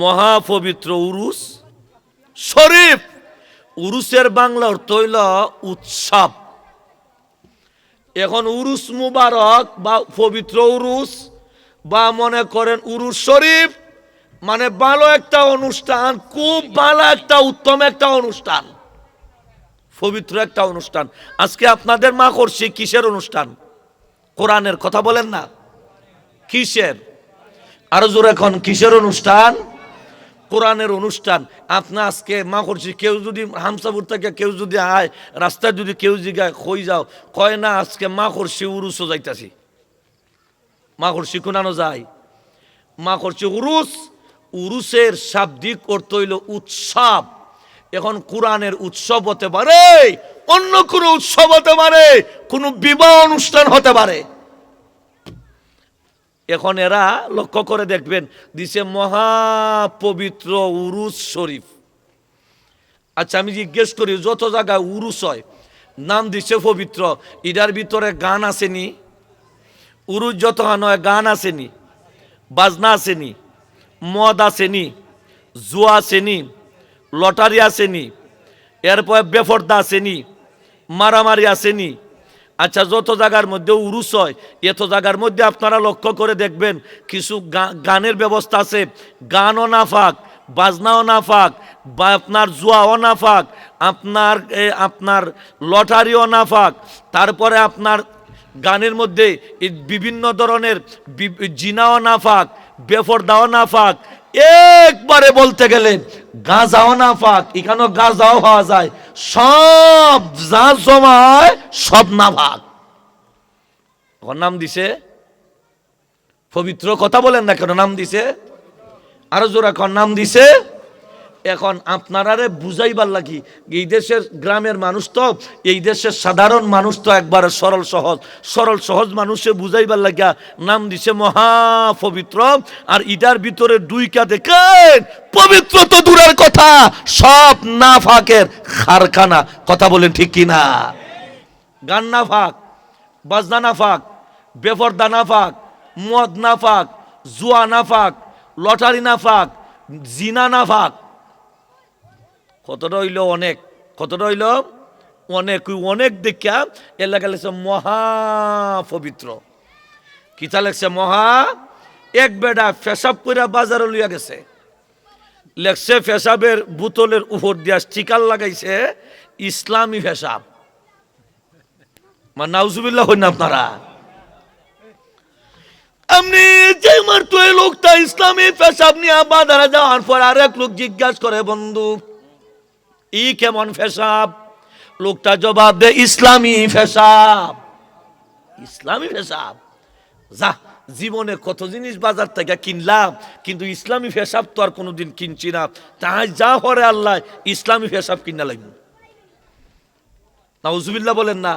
মহাপবিত্র উরুস। শরীফ, উরুসের বাংলা অর্থ হইল উৎসব। এখন উরুস মুবারক বা পবিত্র উরুস বা মনে করেন উরুস শরীফ মানে ভালো একটা অনুষ্ঠান, খুব ভালো একটা, উত্তম একটা অনুষ্ঠান। পবিত্র একটা অনুষ্ঠান। আজকে আপনাদের মা করছি কিসের অনুষ্ঠান? কোরআনের কথা বলেন না? কিসের? আরও জোরে এখন, কিসের অনুষ্ঠান? কোরআনের অনুষ্ঠান, আপনি আজকে মা করছি, কেউ যদি হামসাপুর থেকে কেউ যদি আয়, রাস্তায় যদি কেউ জিগায়, কই যাও? কয় না, আজকে মা করছি উরুসও যাইতাছি। মা করছি কোনানো যায়? মা করছি উরুস। উরুসের শাব্দিক অর্থ হইল উৎসব। এখন কোরআনের উৎসব হতে পারে, অন্য কোনো উৎসব হতে পারে, কোনো বিবাহ অনুষ্ঠান হতে পারে। এখন এরা লক্ষ্য করে দেখবেন, দিছে মহাপবিত্র উরুস শরীফ। আচ্ছা আমি জিজ্ঞেস করি, যত জায়গায় উরুস হয়, নাম দিছে পবিত্র ইটার ভিতরে গান আসেনি? উরুস যত হয় গান আসেনি? বাজনা আসেনি? মদ আসেনি? জুয়া আসেনি? লটারি আসেনি? এরপরে বেফর্দা আসেনি? মারামারি আসেনি? আচ্ছা যত জায়গার মধ্যে উরুস হয় এত জায়গার মধ্যে আপনারা লক্ষ্য করে দেখবেন কিছু গানের ব্যবস্থা আছে। গানও নাফাক বাজনাও নাফাক বা আপনার জুয়াও নাফাক আপনার এ, আপনার লটারিও নাফাক তারপরে আপনার গানের মধ্যে বিভিন্ন ধরনের জিনাও নাফাক বেফরদাও নাফাক একবারে বলতে গেলে গাঁজাও নাফাক এখানেও গাঁজাও হওয়া যায়। সব যা জমায়, সব না ভাগ ওর নাম দিছে? পবিত্র কথা বলেন না কেন, নাম দিছে? আরও জোরা কর নাম দিছে? এখন আপনারারে বুঝাইবার লাগি, এই দেশের গ্রামের মানুষ তো, এই দেশের সাধারণ মানুষ তো একবারে সরল সহজ। সরল সহজ মানুষে বুঝাইবার লাগিয়া নাম দিছে মহা পবিত্র আর ইটার ভিতরে দুইকা দেখেন পবিত্র তো দূরের কথা, সব না ফাঁকের খারখানা। কথা বলেন ঠিক কিনা গান না ফাঁক বাজনা না ফাঁক বেফরদা না ফাঁক মদ না ফাঁক জুয়া না ফাঁক লটারি না ফাঁক জিনা না ফাঁক কতটা হইল অনেক, কতটা হইল অনেক অনেক দেখা এলাকা লেগছে মহা পবিত্র। কিতা লেগছে মহা? এক বেডা ফেসাব করে বাজারে লইয়া গেছে। লেখছে ফেসাবের বোতলের উপর দিয়া স্টিকার লাগাইছে ইসলামী ফেসাব মানে নাউজুবিল্লাহ হইন আপনারা। এমনি যে মারতো এই লোকটা ইসলামী পেশাব নিয়ে বাজারে যাওয়ার পর আরেক লোক জিজ্ঞাসা করে, বন্ধু ই কেমন ফেসাব? লোকটা জবাব দে, ইসলামী ফেসাব। ইসলামী ফেসাব? যা, জীবনে কত জিনিস বাজার থেকে কিনলাম, কিন্তু ইসলামী ফেসাব তো আর কোনোদিন কিনছি না। তাই যা হরে আল্লাহ, ইসলামী ফেসাব কিনা লাগবে। নাউজুবিল্লাহ বলেন না।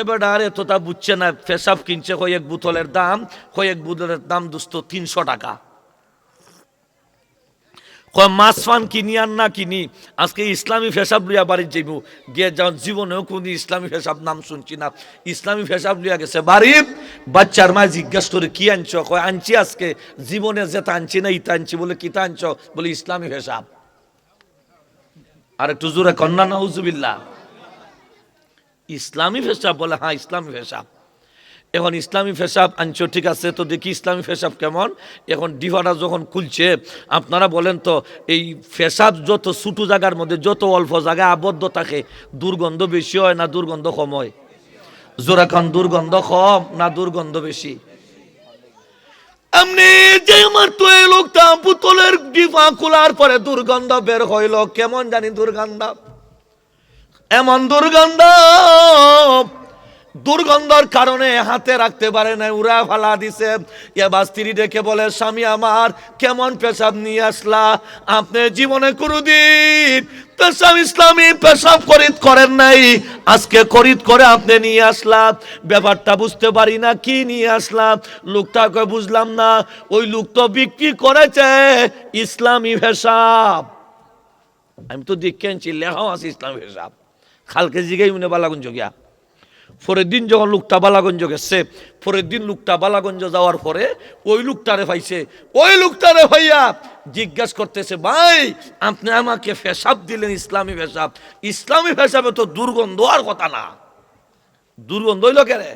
এবার আর এত তা বুঝছে না, ফেসাব কিনছে কয়েক বোতলের দাম, কয়েক বোতলের দাম দোস্ত তিনশো টাকা। কয় মাছ ফান কিনি আর না কিনি, আজকে ইসলামী ফেসাব লইয়া বাড়ি যাইব। গিয়ে যাওয়ার জীবনেও কোন ইসলামী ফেসাব নাম শুনছি না। ইসলামী ফেসাব লইয়া গেছে বাড়ি, বাচ্চার মা জিজ্ঞাসা করে, কি আনছ? কয়, আনছি আজকে, জীবনে যেটা আনছি না, ইটা আনছি। বলে কিতা আনছ? বলে, ইসলামী ফেসাব। আর একটু জোরে কন্যা না হুজুবিল্লাহ ইসলামী ফেসাব বলে হ্যাঁ ইসলামী ফেসাব। এখন ইসলামী ফেসাব, আনছো, ঠিক আছে, তো দেখি ইসলামী ফেসাব কেমন? এখন ডিভাটা যখন খুলছে, আপনারা বলেন তো, এই ফেসাব যত ছোটো জায়গার মধ্যে, যত অল্প জায়গায় আবদ্ধ থাকে, দুর্গন্ধ বেশি হয় না দুর্গন্ধ কম হয়? জোরাখান দুর্গন্ধ কম না দুর্গন্ধ বেশি? এমনি যে আমার তো এই লোকটা পুতলের খোলার পরে দুর্গন্ধ বের হইল, কেমন জানি দুর্গন্ধ? এমন দুর্গন্ধ দুর্গন্ধর কারণে হাতে রাখতে পারে না উড়া ফালা দিছে। এবার স্ত্রী ডেকে বলে, স্বামী আমার, কেমন পেশাব নিয়ে আসলা? আপনি জীবনে কোনোদিন পেশাব ইসলামী পেশাব করিত করেন নাই। আজকে করিত করে আপনি নিয়ে আসলাম ব্যাপারটা বুঝতে পারি না, কি নিয়ে আসলাম লোকটাকে বুঝলাম না, ওই লোক তো বিক্রি করেছে ইসলামী পেশাব। আমি তো দেখে আনছি লেখাও আছে ইসলামী পেশাব। খালকে জিগাই মনে বালাগুন জগিয়া। পরের দিন যখন লোকটা বালাগঞ্জ গেছে পরের দিন লোকটা বালাগঞ্জ যাওয়ার পরে ওই লোকটারে পাইছে। ওই লোকটারে ভাইয়া জিজ্ঞাস করতেছে, ভাই, আপনি আমাকে ফেসাব দিলেন, ইসলামী ফেসাব। ইসলামী ফেসাবে তো দুর্গন্ধ আর কথা না। দুর্গন্ধ হইল কেরে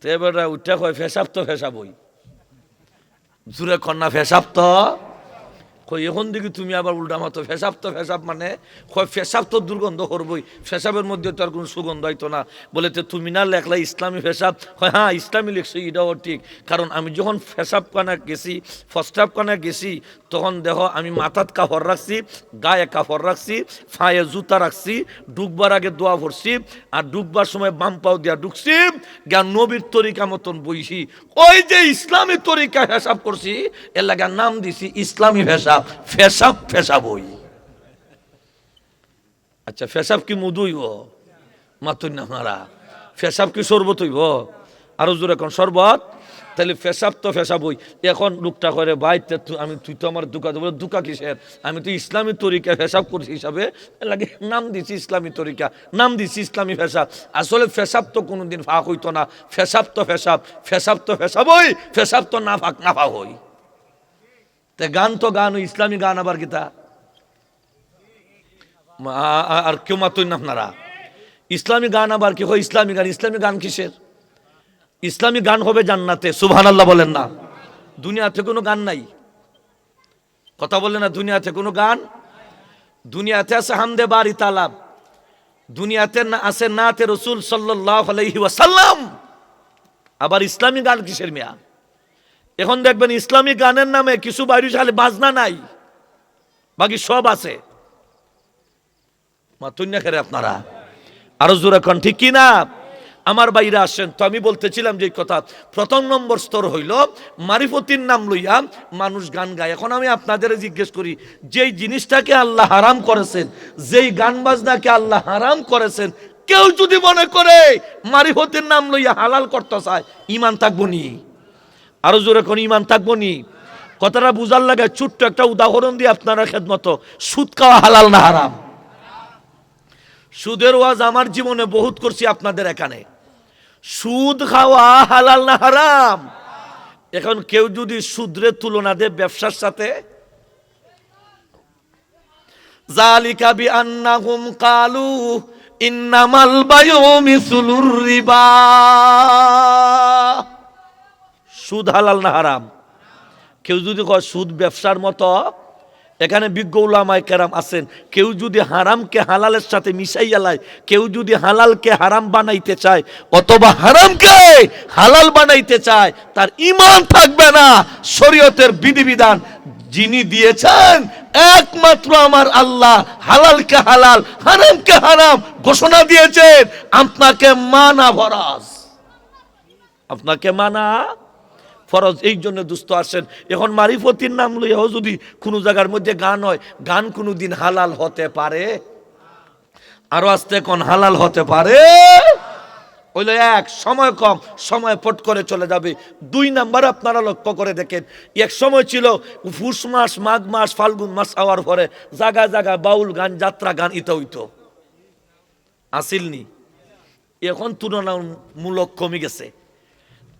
তো এবারে উঠা কয়, ফেসাব তো ফেসাবই। জুরে কন্যা, ফেসাব তো এখন দেখি তুমি আবার উল্টা মতো ফেসাব তো ফেসাব মানে ফেসাব তো দুর্গন্ধ করবই। ফেসাবের মধ্যে তো আর কোনো সুগন্ধ হইতো না। বলে তো তুমি না লেখলা ইসলামী ফেসাব? হয় হ্যাঁ ইসলামী লিখছো, এটাও ঠিক। কারণ আমি যখন ফেসাব কানে গেছি ফস্টাব কানে গেছি, তখন দেখো আমি মাথাত কাপড় রাখছি, গায়ে কাপড় রাখছি, ফায়ে জুতা রাখছি, ডুববার আগে দোয়া ভরছি, আর ডুববার সময় বাম পাও দিয়া ঢুকছি জ্ঞান নবীর তরিকা মতন বইছি। ওই যে ইসলামী তরিকা ফেসাব করছি এলাকার নাম দিছি ইসলামী ফেসাব ফেসাব ফেসাব ওই আচ্ছা ফেসাব কি মধু হইব মাতুন না মারা ফেসাব কি শরবত হইব আরও জোরে এখন শরবত? তাহলে ফেসাব তো ফেসাব হই এখন লোকটা করে, ভাই আমি, তুই তো আমার দুকা বলে, দুকা কিসের? আমি তো ইসলামী তরিকা ফেসাব করছি হিসাবে। লাগে নাম দিছি ইসলামী তরিকা, নাম দিছি ইসলামী ফেসাব। আসলে ফেসাব তো কোনোদিন ফাঁক হইতো না। ফেসাব তো ফেসাব ফেসাব তো ফেসাব হই ফেসাব তো না ফাঁক না ফাঁক হই। তে গান তো গান ইসলামী গান আবার গীতা আর কেউ মাতুন না আপনারা। ইসলামী গান আবার কি হয় ইসলামী গান ইসলামী গান কিসের? ইসলামী গান হবে জান্নাতে সুবহান আল্লাহ বলেন না। দুনিয়াতে কোনো গান নাই। কথা বললেন না, দুনিয়াতে কোনো গান? দুনিয়াতে আছে হামদে বাড়ি তালাব। দুনিয়াতে না আছে না নাতে রসুল সাল্লাহ আলাইহি ওয়াসাল্লাম। আবার ইসলামী গান কিসের মিয়া? এখন দেখবেন ইসলামী গানের নামে কিছু বাইরে সালে বাজনা নাই। বাকি সব আছে। আপনারা? আরও জোরে কন, ঠিক কি না? আমার বাইরে আসেন। তো আমি বলতেছিলাম যে কথা, প্রথম নম্বর স্তর হইল মারিফতির নাম লইয়া মানুষ গান গায়। এখন আমি আপনাদের জিজ্ঞেস করি, যেই জিনিসটাকে আল্লাহ হারাম করেছেন, যেই গান বাজনাকে আল্লাহ হারাম করেছেন, কেউ যদি মনে করে মারিফতির নাম লইয়া হালাল করতে চায় ইমান থাকব নি? আরও জোরে কোন ইমান থাকব নি? কথাটা বুঝার লাগে, ছোট্ট একটা উদাহরণ দিয়ে আপনারা খেদমত। সুদ খাওয়া হালাল না হারাম? সুদের ওয়াজ আমার জীবনে বহুত করছি আপনাদের এখানে। সুদ খাওয়া হালাল না হারাম? এখন কেউ যদি সুদরে তুলনা দেয় ব্যবসার সাথে? জালিকা বি আন্নাহুম কালু ইন্নামাল বায়ু মিসলুর রিবা। সুদ হালাল না হারাম? কেউ যদি কয়, সুদ ব্যবসার মতো, এখানে বিজ্ঞ উলামায় কেরাম আছেন, কেউ যদি হারামকে হালালের সাথে মিশাইয়া লায়, কেউ যদি হালালকে হারাম বানাইতে চায়, অথবা হারামকে হালাল বানাইতে চায়, তার ইমান থাকবে না। শরীয়তের বিধিবিধান যিনি দিয়েছেন, একমাত্র আমার আল্লাহ হালালকে হালাল, হারামকে হারাম ঘোষণা দিয়েছেন। আপনাকে মানা ভরাস আপনাকে মানা ফরজ, এই জন্য দুস্থ আসেন এখন মারিফতির নাম লইয়াও যদি কোনো জায়গার মধ্যে গান হয়, গান কোনো দিন হালাল হতে পারে? আরও আসতে কোন হালাল হতে পারে? হইল এক, সময় কম, সময় ফট করে চলে যাবে। দুই নাম্বার আপনারা লক্ষ্য করে দেখেন, এক সময় ছিল ফুস মাস, মাঘ মাস, ফাল্গুন মাস আওয়ার পরে জাগা জাগা বাউল গান, যাত্রা গান, ইতো হইতো। আসিলনি এখন তুলনামূলক কমে গেছে।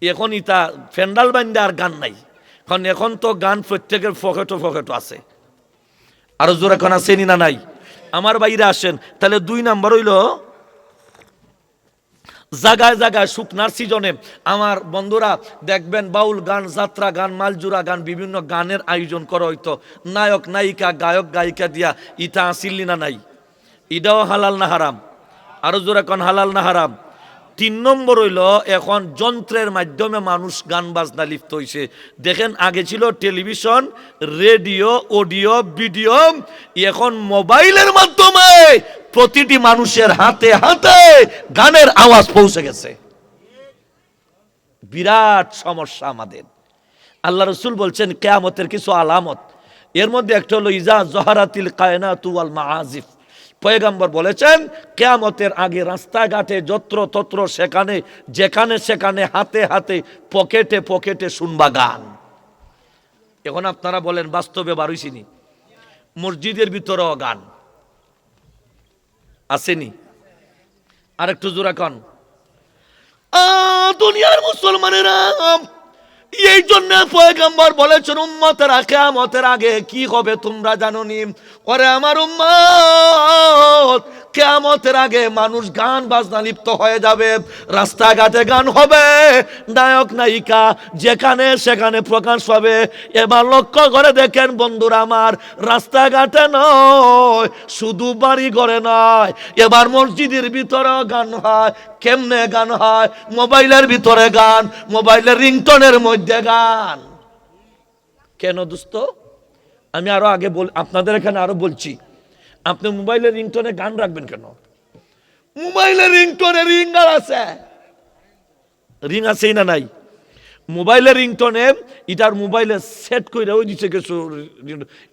এখন ইতা ফেন্ডাল বান্ধে আর গান নাই। কারণ এখন তো গান প্রত্যেকের ফকেটো ফকেটো আছে। আরও জোর এখন আসেনি না নাই? আমার বাইরে আসেন, তাহলে দুই নাম্বার হইল, জাগায় জাগায় শুকনার সিজনে আমার বন্ধুরা দেখবেন বাউল গান, যাত্রা গান, মালজুরা গান, বিভিন্ন গানের আয়োজন করা হইতো। নায়ক, নায়িকা, গায়ক, গায়িকা দিয়া ইটা আসিল্লি না নাই? ইটাও হালাল না হারাম। আরও জোরে কোন হালাল না হারাম। তিন নম্বর হইল, এখন যন্ত্রের মাধ্যমে মানুষ গান বাজনা লিপ্ত হইছে। দেখেন, আগে ছিল টেলিভিশন, রেডিও, অডিও, ভিডিও, এখন মোবাইলের মাধ্যমে প্রতিটি মানুষের হাতে হাতে গানের আওয়াজ পৌঁছে গেছে। বিরাট সমস্যা আমাদের। আল্লাহ রসুল বলছেন, কেয়ামতের কিছু আলামত। এর মধ্যে একটা হলো, ইজা জহারাতিল কায়নাতু আল মাআজিফ। পয়গাম্বর বলেছেন, কেয়ামতের আগে রাস্তাঘাটে যত্র তত্র সেখানে, যেখানে সেখানে হাতে হাতে, পকেটে পকেটে শুনবা গান। এখন আপনারা বলেন, বাস্তবে বারুইছিনি মসজিদের ভিতরেও গান। আসেনি। আর একটু জোরা কন। দুনিয়ার মুসলমানেরা এই জন্য পয়গম্বর বলেছেন, উম্মতের, কেয়ামতের আগে কি হবে তোমরা জানো নি ওরে আমার উম্মত, কেয়ামতের আগে মানুষ গান বাজনা লিপ্ত হয়ে যাবে, রাস্তাঘাটে গান হবে, নায়ক, নায়িকা, যেখানে সেখানে প্রকাশ হবে। এবার লক্ষ্য করে দেখেন বন্ধুরা আমার, রাস্তাঘাটে নয়, শুধু বাড়ি ঘরে নয়, এবার মসজিদের ভিতরেও গান হয়। কেমনে গান হয়? মোবাইলের ভিতরে গান, মোবাইলের রিংটনের মধ্যে গান কেন দোস্ত? আমি আরও আগে বল, আপনাদের এখানে আরও বলছি। আপনি মোবাইলের রিংটনে গান রাখবেন কেন? মোবাইলের রিংটনে রিং আছে। রিং আছেই না নাই? মোবাইলের রিংটনে এটার মোবাইলে সেট করে ওই দিচ্ছে কিছু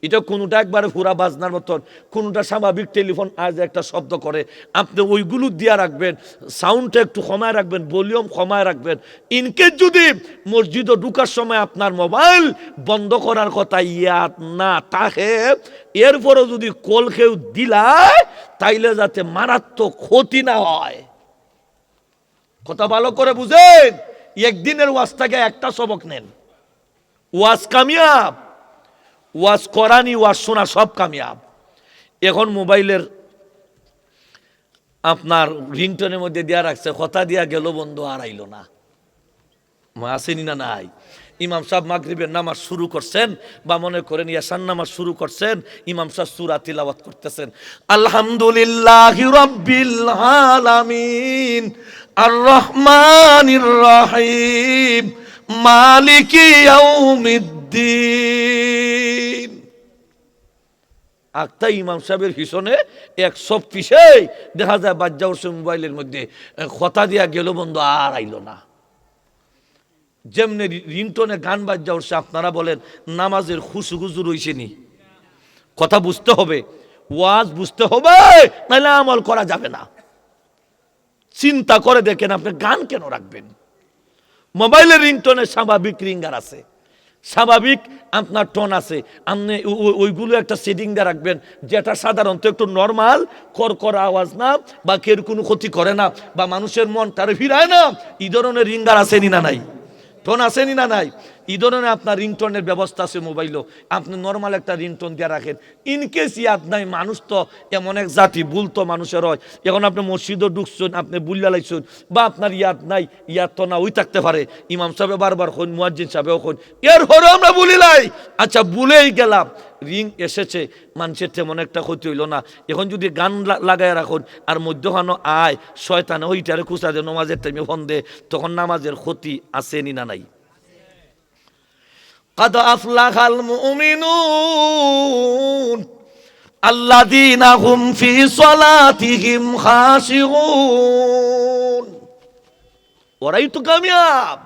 এটা কোনোটা একবারে ফুরা বাজনার মতন, কোনোটা স্বাভাবিক টেলিফোন আজ একটা শব্দ করে। আপনি ওইগুলো দিয়া রাখবেন, সাউন্ডটা একটু কমায় রাখবেন, ভলিউম কমায় রাখবেন। ইনকেস যদি মসজিদে ঢুকার সময় আপনার মোবাইল বন্ধ করার কথা ইয়াদ না তাহে এরপরে যদি কল কেউ দিলায়, তাইলে যাতে মারাত্মক ক্ষতি না হয়। কথা ভালো করে বুঝেন? একদিনের ওয়াজ থেকে একটা সবক নেন। ওয়াজ কামিয়াব। ওয়াজ করানি ওয়াজ শোনা সব কামিয়াব। এখন মোবাইলের আপনার রিংটনের মধ্যে দেওয়া রাখছে, কথা দিয়া গেল বন্ধু আর আইলো না। আসেনি না নাই? ইমাম সাহেব মাগরিবের নামাজ শুরু করছেন বা মনে করেন ইয়াসান নামাজ শুরু করছেন, ইমাম সাহেব সুরা তিলাওয়াত করতেছেন। আলহামদুলিল্লাহ আলামিন। আর রহমানির রহিম মালিকি ইয়াউমিদ্দিন। আক্তা ইমাম সাহেবের পিছনে এক সব পিছে দেখা যায় বাজ্যা উঠছে মোবাইলের মধ্যে কথা দিয়া গেল বন্ধু, আর আইলো না। যেমনি রিংটনে গান বাজ্যা উঠছে আপনারা বলেন, নামাজের খুশু খুশু রইছে নি। কথা বুঝতে হবে, ওয়াজ বুঝতে হবে নাহলে আমল করা যাবে না। চিন্তা করে দেখেন আপনি গান কেন রাখবেন? মোবাইলের রিংটনে স্বাভাবিক রিঙ্গার আছে। স্বাভাবিক আপনার টোন আছে। আপনি ওইগুলো একটা সেটিং দিয়ে রাখবেন, যেটা সাধারণত একটু নর্মাল কর করা আওয়াজ না, বা কেউ কোনো ক্ষতি করে না, বা মানুষের মন তার ফিরায় না, এই ধরনের রিঙ্গার আসেনি না নাই? টোন আসেনি না নাই? এই ধরনের আপনার রিংটনের ব্যবস্থা আছে মোবাইলও আপনি নর্মাল একটা রিংটন দিয়ে রাখেন। ইনকেস ইয়াদ নাই, মানুষ তো এমন এক জাতি, ভুল তো মানুষের হয়। এখন আপনি মসজিদও ঢুকছেন, আপনি বুল্লা লাইছেন, বা আপনার ইয়াদ নাই ইয়াদ তো না, ওই থাকতে পারে। ইমাম সাহেব বারবার হন মুয়াজ্জিন সাহেবেও হন এর হরে আমরা বলি লাই। আচ্ছা বলেই গেলাম। রিং এসেছে মানুষের তেমন একটা ক্ষতি হইল না এখন যদি গান লা- লাগায় রাখুন আর মধ্যখানো আয় শয়তানে ওইটারে খুচা দে নমাজের টাইমে ফোন দে তখন নামাজের ক্ষতি আসেনি না নাই قد أفلح المؤمنون الذين هم في صلاتهم خاشعون ওরাই তো কামিয়াব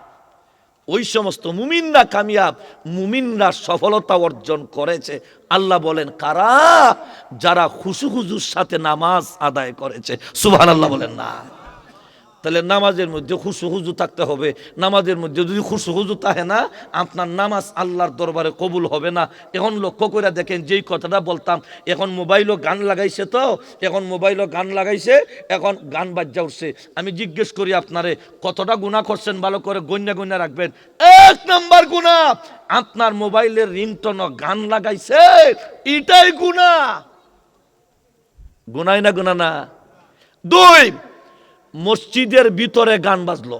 ওই সমস্ত মুমিনরা কামিয়াব, মুমিনরা সফলতা অর্জন করেছে। আল্লাহ বলেন, কারা? যারা খুশু খুজুর সাথে নামাজ আদায় করেছে। সুভান আল্লাহ বলেন না। তাহলে নামাজের মধ্যে খুশু হুজু থাকতে হবে। নামাজের মধ্যে যদি খুশু হুজু থাকে না, আপনার নামাজ আল্লাহর দরবারে কবুল হবে না। এখন লক্ষ্য করে দেখেন, যেই কথাটা বলতাম, এখন মোবাইলও গান লাগাইছে তো, এখন মোবাইলও গান লাগাইছে, এখন গান বাজ্যা উঠছে। আমি জিজ্ঞেস করি আপনারে, কতটা গুণা করছেন? ভালো করে গন্যা গন্যা রাখবেন। এক নাম্বার গুণা, আপনার মোবাইলের রিংটন গান লাগাইছে, এটাই গুণা। গুনাই না গুণা না? দুই মসজিদের ভিতরে গান বাজলো।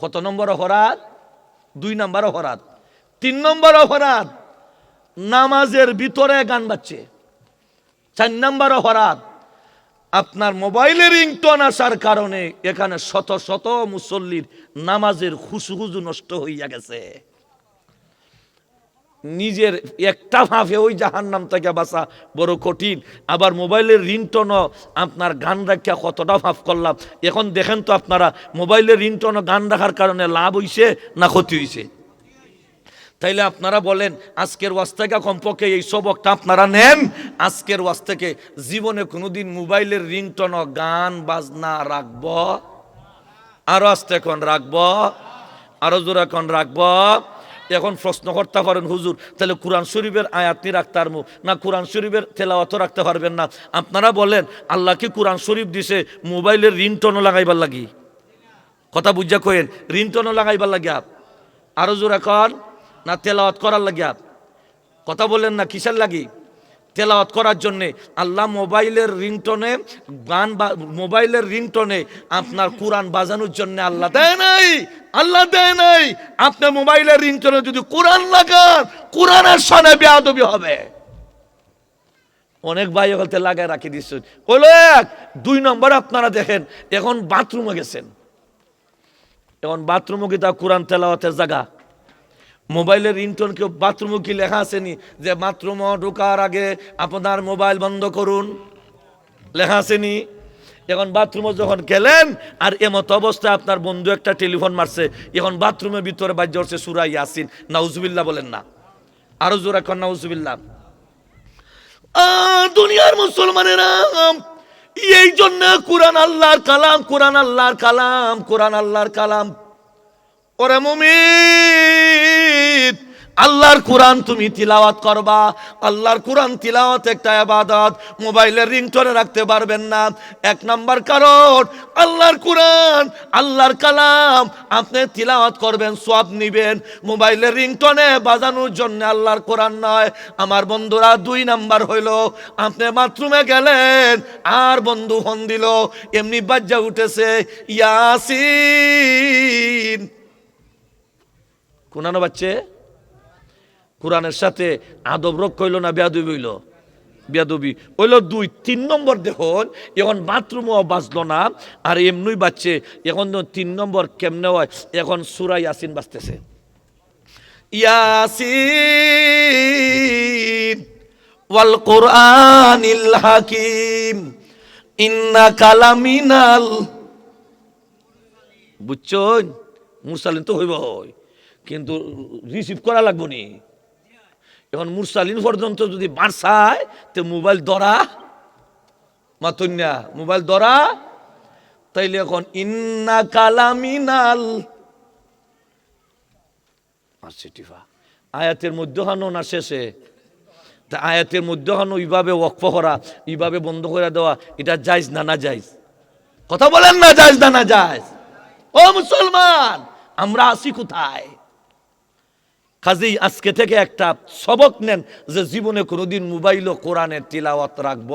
কত নম্বর অপরাধ? দুই নম্বর অপরাধ। তিন নম্বর অপরাধ, নামাজের ভিতরে গান বাজছে। চার নম্বর অপরাধ, আপনার মোবাইলের রিংটন আসার কারণে এখানে শত শত মুসল্লির নামাজের খুশু খুজু নষ্ট হইয়া গেছে। নিজের একটা ভাবে ওই জাহান নাম থেকে বাঁচা বড় কঠিন। আবার মোবাইলের রিংটনও আপনার গান রাখিয়া কতটা ভাব করলাম। এখন দেখেন তো আপনারা, মোবাইলের রিংটনও গান রাখার কারণে লাভ হইছে না ক্ষতি হইছে? তাইলে আপনারা বলেন, আজকের ওয়াজ থেকে কমপক্ষে এই সবকটা আপনারা নেন? আজকের ওয়াজ থেকে জীবনে কোনোদিন মোবাইলের রিংটনও গান, বাজনা রাখব? আরও আস্তে এখন রাখব? আরও জোরে এখন রাখব? এখন প্রশ্ন করতে পারেন, হুজুর, তাহলে কোরআন শরীফের আয়াতনি রাখতে পারব? না, কোরআন শরীফের তেলাওয়াত রাখতে পারবেন না। আপনারা বলেন আল্লাহকে কোরআন শরীফ দিছে, মোবাইলের রিংটনও লাগাইবার লাগি? কথা বুঝা কইেন, রিংটনও লাগাইবার লাগে আপ। আরও জোরা কর, না তেলাওয়াত করার লাগে আপ। কথা বলেন না, কিসের লাগি? তেলাওয়াত করার জন্যে। আল্লাহ মোবাইলের রিংটনে গান বা, মোবাইলের রিংটনে আপনার কোরআন বাজানোর জন্য আল্লাহ দেয় নাই। আল্লাহ দেয় নাই। আপনার মোবাইলের রিংটনে যদি কোরআন লাগান, কোরআনের সনে বেয়াদবি হবে। অনেক ভাই হতে লাগায় রাখি দিচ্ছেন হলো এক, দুই নম্বর আপনারা দেখেন, এখন বাথরুমে গেছেন। এখন বাথরুমে কি তা কোরআন তেলাওয়াতের জায়গা। মোবাইলের রিংটোন কেউ বাথরুমে কি লেখা আসেনি যে বাথরুম ঢোকার আগে আপনার মোবাইল বন্ধ করুন। লেখা আসেনি এখন বাথরুমে যখন গেলেন আর এমত অবস্থায় আপনার বন্ধু একটা টেলিফোন মারছে। এখন বাথরুমের ভিতরে বাজ্য হচ্ছে সুরাই ইয়াসিন। নাউজুবিল্লাহ বলেন না। আরও জোর এখন নাউজুবিল্লাহ। আহ, দুনিয়ার মুসলমানেরা এই জন্য কোরআন আল্লাহর কালাম কোরআন আল্লাহর কালাম কোরআন আল্লাহর কালাম। ওরে মুমিন! আল্লাহর কোরআন তুমি তিলাওয়াত করবা। আল্লাহর কোরআন তিলাওয়াত একটা আবাদত মোবাইলের রিংটোনে রাখতে পারবেন না। এক নাম্বার কারণ, আল্লাহর কোরআন, আল্লাহর কালাম। আপনি তিলাওয়াত করবেন সব নিবেন। মোবাইলের রিংটোনে বাজানোর জন্য আল্লাহর কোরআন নয়। আমার বন্ধুরা, দুই নাম্বার হইল, আপনি বাথরুমে গেলেন, আর বন্ধু ফোন দিল। এমনি বাজ্জা উঠেছে, ইয়াসিন। কোনানো বাচ্চে কোরআনের সাথে আদব রক্ষ হইল না বেয়াদবি হইল? বেয়াদবি। হইল দুই, তিন নম্বর দেখুন, এখন বাথরুমও বাঁচলো না, আর এমনি বাচ্চে এখন তিন নম্বর কেমনে হয়? এখন সুরা ইয়াসিন বাঁচতেছে ইয়াসিন, ওয়াল কোরআনিল হাকিম, ইন্না কালামিনাল বুঝছন মুরসালিন তো হইব হয় কিন্তু রিসিভ করা লাগবো নি। এখন মুরসালিন পর্যন্ত যদি বাঁচায় তো মোবাইল ধরা মাতন্যা মোবাইল ধরা, তাইলে এখন ইন্না কালামিনাল। আয়াতের মধ্যে হানো না শেষে। তা আয়াতের মধ্যে হানো এইভাবে ওয়াকফ করা, এইভাবে বন্ধ করে দেওয়া, এটা যাইজ না না যাইজ কথা বলেন না যাইজ না না যাইজ ও মুসলমান, আমরা আসি কোথায়? কাজেই আজকে থেকে একটা সবক নেন যে জীবনে কোনোদিন মোবাইল ও কোরআনে তেলাওয়াত রাখব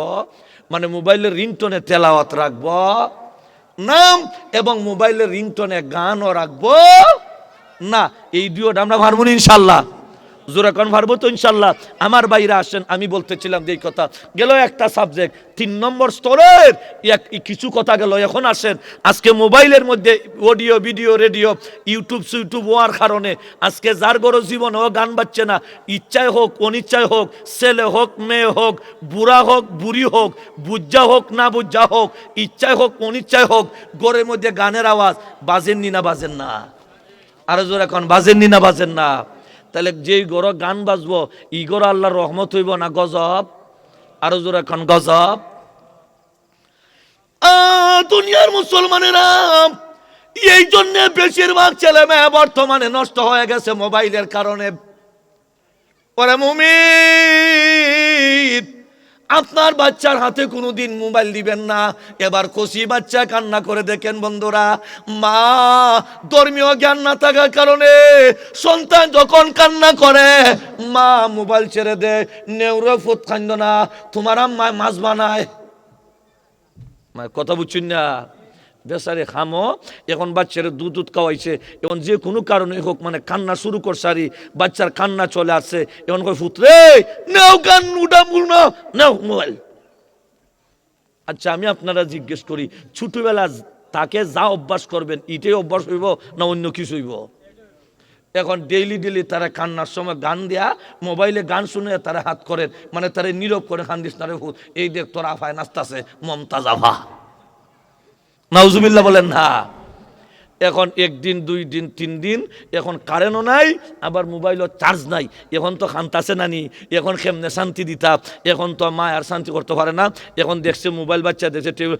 মানে মোবাইলের রিংটনে তেলাওয়াত রাখব, নাম এবং মোবাইলের রিংটনে গানও রাখব। না, এই দুইটা আমরা ভারমুন ইনশাল্লাহ। জোরা কন পারব তো ইনশাল্লাহ। আমার বাইরে আসেন, আমি বলতেছিলাম যে এই কথা। গেল একটা সাবজেক্ট তিন নম্বর স্তরের এক কিছু কথা গেল, এখন আসেন। আজকে মোবাইলের মধ্যে audio, video, radio, YouTube YouTube হওয়ার কারণে আজকে যার গরো জীবন, ও গান বাজছে না। ইচ্ছায় হোক, অনিচ্ছায় হোক, ছেলে হোক, মেয়ে হোক, বুড়া হোক, বুড়ি হোক, বুজ্জা হোক, না বুজ্জা হোক, ইচ্ছায় হোক, অনিচ্ছায় হোক গরের মধ্যে গানের আওয়াজ, বাজেননি না বাজেন না? আরও জোর এখন বাজেননি না বাজেন না? তাহলে যেই গর গান বাজবো, ই গর আল্লাহর রহমত হইব না গজব? আরও জোর এখন গজব। দুনিয়ার মুসলমানেরা, এই জন্য বেশিরভাগ ছেলে মেয়ে বর্তমানে নষ্ট হয়ে গেছে মোবাইলের কারণে। পরে মুমিন! আপনার বাচ্চার হাতে কোনো দিন মোবাইল দিবেন না। এবার কষি বাচ্চা কান্না করে দেখেন বন্ধুরা। মা, ধর্মীয় জ্ঞান না থাকার কারণে সন্তান যখন কান্না করে, মা, মোবাইল ছেড়ে দে, নেউরে ফুট খান্দ না, তোমার আম্মায় মাছ বানায়। কথা বুঝছেন না? বেসারে খামো, এখন বাচ্চারা দুধ দুধ খাওয়াইছে, এখন যে কোনো কারণে হোক মানে কান্না শুরু করছে বাচ্চার কান্না চলে আসছে, এখন কই ফুতরে নাও গান, উডা মুড়না নাও মোবাইল। আচ্ছা আমি আপনারা জিজ্ঞেস করি, ছোটবেলা তাকে যা অভ্যাস করবেন এটাই অভ্যাস হইব না অন্য কিছু হইব? এখন ডেইলি ডেইলি তারা কান্নার সময় গান দেয়া, মোবাইলে গান শুনে তারা হাত করেন মানে তারা নীরব করে খান দিস না রে এই দেখ তোর আফায় নাচতাছে, মমতাজ আফা নাউজুবিল্লাহ বলেন, না। এখন একদিন, দুই দিন, তিন দিন, এখন কারেন্টও নাই, আবার মোবাইলও চার্জ নাই। এখন তো খান্তাছে নানি, এখন কেমনে শান্তি দিতা? এখন তো মা আর শান্তি করতে পারে না। এখন দেখছে মোবাইল বাচ্চা দেখছে টেবিল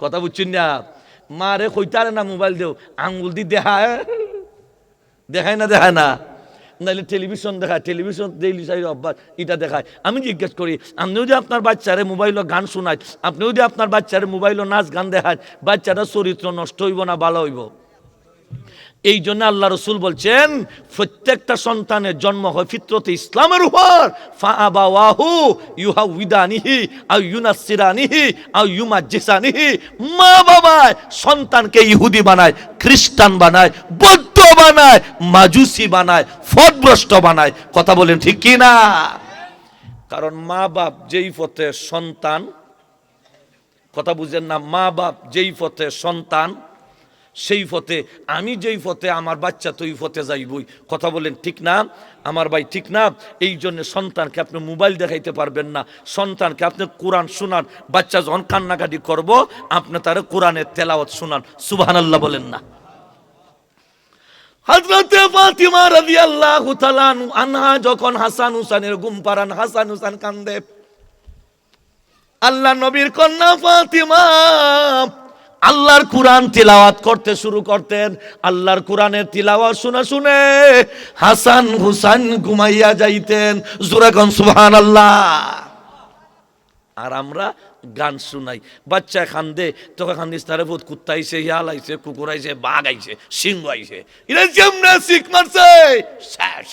কথা বুঝছেন না? মা রে কইতারে না মোবাইল দেও, আঙ্গুল দি দেখায়। দেখায় না দেখায় না? নাহলে টেলিভিশন দেখায় টেলিভিশন ডেইলি চাই অভ্যাস এটা দেখায়। আমি জিজ্ঞেস করি আপনিও যদি আপনার বাচ্চারে মোবাইলও গান শোনায় আপনিও যদি আপনার বাচ্চারে মোবাইলও নাচ গান দেখায় বাচ্চাটা চরিত্র নষ্ট হইব না ভালো হইব? এই জন্য আল্লাহ রসুল বলছেন, প্রত্যেকটা সন্তানের জন্ম হয় ফিত্রতে ইসলামের উপর। মা সন্তানকে ইহুদি বানায়, খ্রিস্টান বানায়, বৌদ্ধ বানায়, মাজুসি বানায় ফদভ্রষ্ট বানায়। কথা বলেন ঠিক কি না? কারণ মা বাপ যেই পথে সন্তান, কথা বুঝেন না, মা বাপ যেই পথে সন্তান সেই পথে আমি যেই পথে আমার বাচ্চা তো ওই পথে যাইবই। কথা বলেন, ঠিক না? আমার ভাই, ঠিক না? এই জন্য সন্তানকে আপনি মোবাইল দেখাইতে পারবেন না। সন্তানকে আপনি কোরআন শোনান। বাচ্চা যখন কান্নাকাটি করব, আপনি তার কোরআনের তেলাওয়াত শোনান। সুবাহান আল্লাহ বলেন না। হজরতে আল্লাহ নবীর কন্যা ফাতিমা আল্লাহর কোরআন তিলাওয়াত করতে শুরু করতেন। আল্লাহর কোরআনের তিলাওয়াত শুনে শুনে হাসান হুসাইন ঘুমাইয়া যাইতেন। জোরাগন সুবহান আল্লাহ আর আমরা গান শুনাই। বাচ্চা খান্দে, তোকে খান্দিস, তারে বহুত কুত্তা আইছে ইয়াল আইছে, কুকুর আইছে, বাঘ আইছে, সিংহ আইছে। এটা যেমনে শিখ মারছে, শেষ।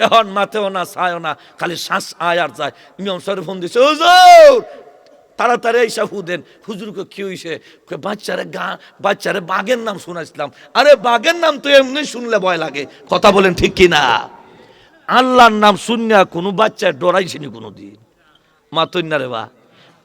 এখন মাথেও না, ছায়ও না, খালি শ্বাস আয় আর যায়। ইমাম সাহেব ফোন দিছে, হুজুর তাড়াতাড়ি এইসা হুদেন। হুজুরকে কি হইছে? বাচ্চারে গা, বাচ্চারে বাঘের নাম শোনাইছিলাম। আরে, বাঘের নাম তো এমনি শুনলে ভয় লাগে। কথা বলেন ঠিক কি না আল্লাহর নাম শুনিয়া কোনো বাচ্চা ডরাইছেনি কোনো দিন? মা তৈন্যা বা।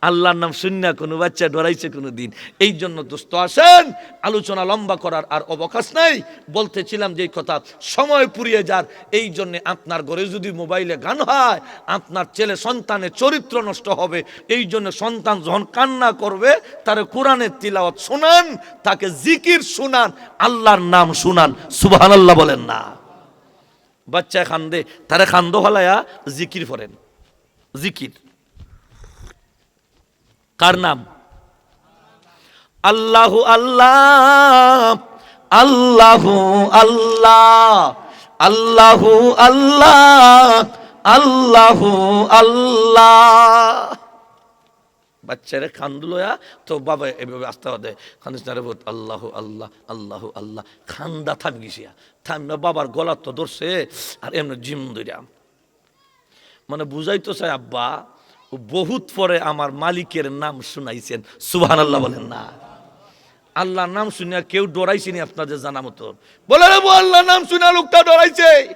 আল্লাহর নাম শুনিয়া কোনো বাচ্চা ডরাইছে কোনো দিন এই জন্য দোস্ত আসেন, আলোচনা লম্বা করার আর অবকাশ নাই। বলতেছিলাম যে কথা, সময় পুরিয়ে যার। এই জন্য আপনার ঘরে যদি মোবাইলে গান হয়, আপনার ছেলে সন্তানের চরিত্র নষ্ট হবে। এই জন্য সন্তান যখন কান্না করবে, তার কোরআনের তিলাওয়াত শোনান, তাকে জিকির শুনান, আল্লাহর নাম শুনান। সুবহান আল্লাহ বলেন না। বাচ্চা খান্দে, তারে খান্দ হলায়া জিকির করেন। জিকির। কার নাম? আল্লাহ আল্লাহ, আল্লাহু আল্লাহ আল্লাহু আল্লাহ আল্লাহু আল্লাহ। বাচ্চারা খান্দুলয়া তো বাবা এভাবে আসতে হবে খান্দিস না বোধ আল্লাহ আল্লাহ আল্লাহ আল্লাহ। খান্দা থামি গেছিয়া থামনা বাবার গলা তো ধরছে, আর এমনি জিম দইরাম মানে বুঝাইতো চাই, আব্বা বহুত পরে আমার মালিকের নাম শুনাইছেন। সুবহান আল্লাহ বলেন না। আল্লাহর নাম শুনিয়া কেউ ডরাইছেনি আপনাদের জানা মতো। বলে বউ, নাম শুনিয়া লোকটা ডরাইছে।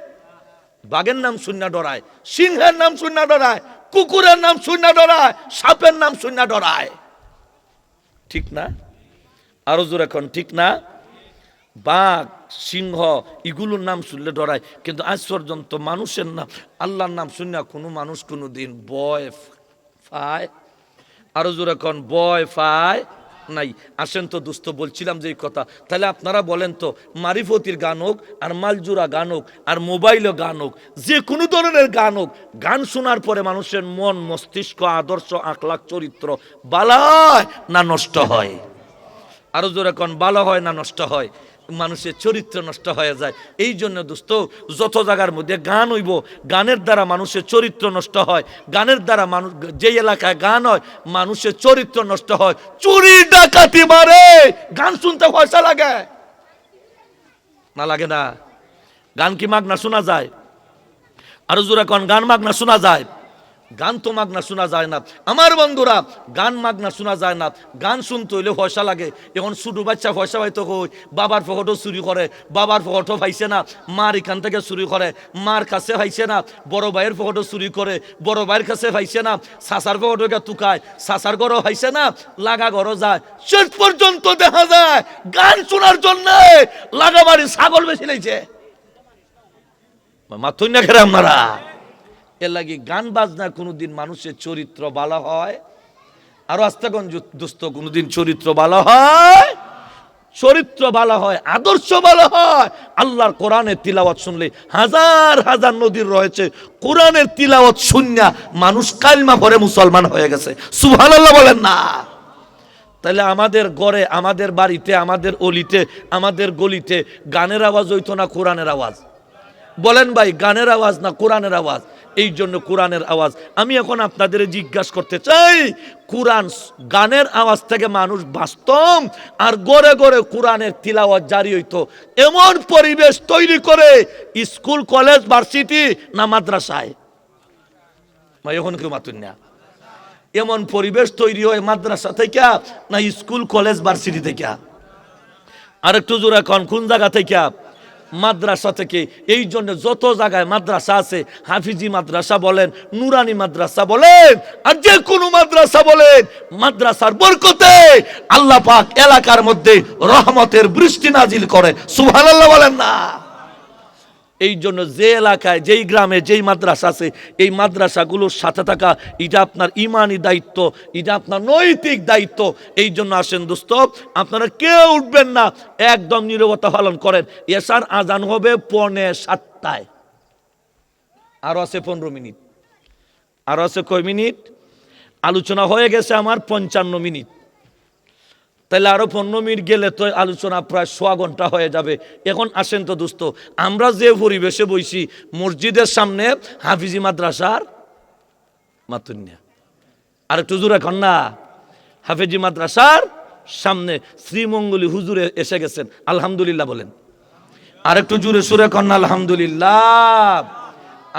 বাঘের নাম শূন্য ডরায় সিংহের নাম শূন্য ডরায় কুকুরের নাম শূন্য ডরায় সাপের নাম শূন্য ডরায়। ঠিক না? আরও জোর এখন ঠিক না? বাঘ সিংহ এগুলোর নাম শুনলে ডরায়। কিন্তু আজ পর্যন্ত মানুষের নাম আল্লাহর নাম শুনে কোনো মানুষ কোনো দিন বয় বয় ফায়? নাই। আসেন তো দুস্থ বলছিলাম যে কথা। তাহলে আপনারা বলেন তো, মারিফতির গান হোক, আর মালজুরা গান হোক, আর মোবাইলও গান হোক, যে কোনো ধরনের গান হোক, গান শোনার পরে মানুষের মন, মস্তিষ্ক, আদর্শ, আখলাখ, চরিত্র বালা হয় না নষ্ট হয়? আরও জোরে কোন ভালো হয় না নষ্ট হয়? মানুষের চরিত্র নষ্ট হয়ে যায়। এই জন্য দোস্ত, যত জায়গার মধ্যে গান হইব, গানের দ্বারা মানুষের চরিত্র নষ্ট হয়। গানের দ্বারা মানুষ যে এলাকায় গান হয়, মানুষের চরিত্র নষ্ট হয়। চুরি, ডাকাতি মারে! গান শুনতে পয়সা লাগে। না লাগে না। গান কি মাগনা শোনা যায়? আরও জোরে কোন, গান মাগনা শোনা যায়? গান তো মাগনা শোনা যায় না। আমার বন্ধুরা, গান মাগনা শোনা যায় না। গান শুনতে হইলে পয়সা লাগে। এখন ছোটো বাচ্চা পয়সা পাইতো কই? বাবার পকেটও চুরি করে। বাবার পকেটও পাইছে না। মার এখান থেকে চুরি করে। মার কাছে পাইছে না। বড় ভাইয়ের পকেটও চুরি করে। বড় ভাইয়ের কাছে পাইছে না। সাসার গিয়ে তুকায়। সাসার ঘরও পাইছে না। লাগা ঘরও যায়। শেষ পর্যন্ত দেখা যায় গান শোনার জন্য লাগা বাড়ি ছাগল বেশি লাইছে। মাথুই না খেরে আপনারা এর লাগি গান বাজনা কোনোদিন মানুষের চরিত্র ভালো হয়। আরও আস্তাগঞ্জ দোস্ত কোনোদিন চরিত্র ভালো হয়। চরিত্র ভালো হয়, আদর্শ ভালো হয়। আল্লাহর কোরআনের তিলাওয়াত শুনলে হাজার হাজার নদীর রয়েছে। কোরআনের তিলাওয়াত শুনিয়া মানুষ কালমা পরে মুসলমান হয়ে গেছে। সুবহানাল্লাহ বলেন না। তাহলে আমাদের ঘরে আমাদের বাড়িতে, আমাদের অলিতে, আমাদের গলিতে গানের আওয়াজ হইতো না কোরআনের আওয়াজ? বলেন ভাই, গানের আওয়াজ না কোরআনের আওয়াজ? এই জন্য কোরআনের আওয়াজ। আমি এখন আপনাদের জিজ্ঞাসা করতে চাই, কোরআন গানের আওয়াজ থেকে মানুষ বাস্তব আর গড়ে গড়ে কোরআনের তিলাওয়াজ জারি হইতো? এমন পরিবেশ তৈরি করে স্কুল, কলেজ, ভার্সিটি না মাদ্রাসায়? এখন কেউ মাতুন না। এমন পরিবেশ তৈরি হয় মাদ্রাসা থেকে না স্কুল, কলেজ, ভার্সিটি থেকে? আর একটু জোরে কন, কোন জায়গা থেকে? মাদ্রাসা থেকে। এই জন্য যত জায়গায় মাদ্রাসা আছে, হাফিজি মাদ্রাসা বলেন, নুরানি মাদ্রাসা বলেন, আর যে কোনো মাদ্রাসা বলেন, মাদ্রাসার বরকতে আল্লাহ পাক এলাকার মধ্যে রহমতের বৃষ্টি নাজিল করে। সুবহানাল্লাহ বলেন না। এই জন্য যে এলাকায়, যেই গ্রামে, যেই মাদ্রাসা আছে, এই মাদ্রাসাগুলোর সাথে থাকা, এটা আপনার ইমানি দায়িত্ব, এটা আপনার নৈতিক দায়িত্ব। এই জন্য আসেন দোস্ত, আপনারা কেউ উঠবেন না, একদম নীরবতা পালন করেন। এসার আজান হবে পনে সাতটায়। আরও আছে পনেরো মিনিট। আরও আছে কয় মিনিট? আলোচনা হয়ে গেছে আমার পঞ্চান্ন মিনিট। তাহলে আরও পনেরো মিনিট গেলে তো আলোচনা প্রায় সোয়া ঘণ্টা হয়ে যাবে। এখন আসেন তো দোস্ত, আমরা যে পরিবেশে বইছি, মসজিদের সামনে হাফিজি মাদ্রাসার মাতুন্যা আর একটু জোরে এখন না। হাফিজি মাদ্রাসার সামনে শ্রীমঙ্গলী হুজুরে এসে গেছেন। আলহামদুলিল্লাহ বলেন। আর একটু জোরে সুরে কন্যা আলহামদুলিল্লাহ।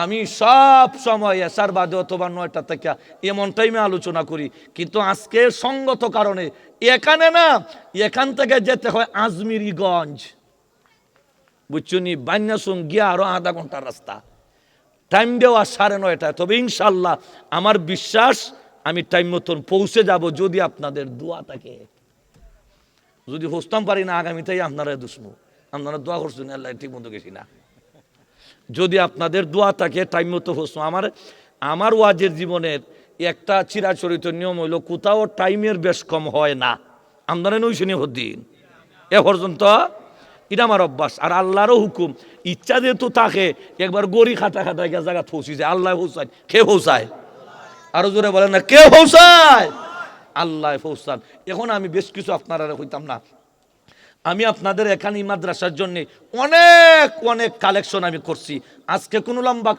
আমি সব সময় এসার বাদে অথবা নয়টা থেকে এমন টাইমে আলোচনা করি। কিন্তু আজকে সঙ্গত কারণে এখানে না, এখান থেকে যেতে হয় আজমিরিগঞ্জ। বুঝছ নি? বান্যাসুন গিয়া আরও আধা ঘণ্টার রাস্তা। টাইম দেওয়া সাড়ে নয়টায়। তবে ইনশাল্লাহ আমার বিশ্বাস, আমি টাইম মতন পৌঁছে যাব যদি আপনাদের দোয়া থাকে। যদি হস্তাম পারি না আগামীতেই আপনারা দুশ্মু। আপনারা দোয়া করছেন, আল্লাহ ঠিক মতো গেছি না। যদি আপনাদের দোয়া থাকে টাইম মতো হোসো আমার আমার ওয়াজের জীবনের একটা চিরাচরিত নিয়ম হইল, কোথাও টাইমের বেশ কম হয় না। আপনারা নইশনি হদ্দিন এ পর্যন্ত এটা আমার অভ্যাস। আর আল্লাহরও হুকুম, ইচ্ছা যেহেতু থাকে, একবার গড়ি খাটা খাটা গিয়ে জায়গা পৌঁছি যায়। আল্লাহ পৌঁছায়, কে পৌঁছায়? আরও জোরে বলেন না, কে পৌঁছায়? আল্লাহ পৌঁছান। এখন আমি বেশ কিছু আপনারা হইতাম না। আমি আপনাদের এখানে মাদ্রাসার জন্য অনেক অনেক কালেকশন আমি করছি। আজকে কোনো লম্বা